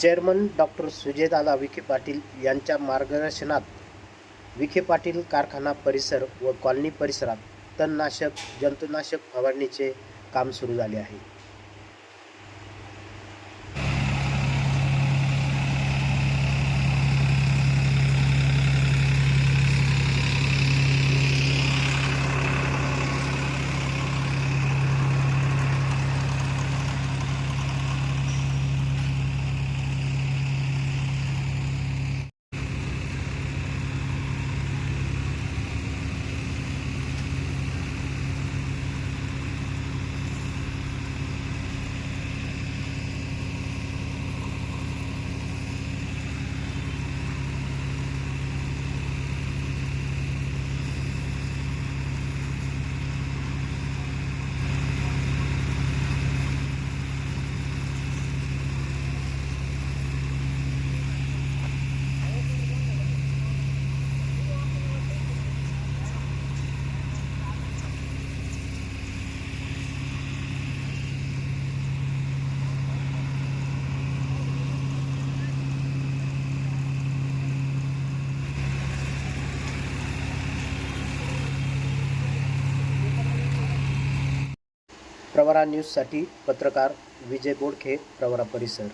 Chairman doctor सुजयदादा Vikhe Patil यांच्या मार्गदर्शनात विखे पाटील कारखाना परिसर व कॉलनी परिसरात तणनाशक जंतुनाशक फवारणीचे काम सुरू झाले आहे. प्रवरा न्यूज़ न्यूजसाठी पत्रकार विजय बोडखे प्रवरा परिसर.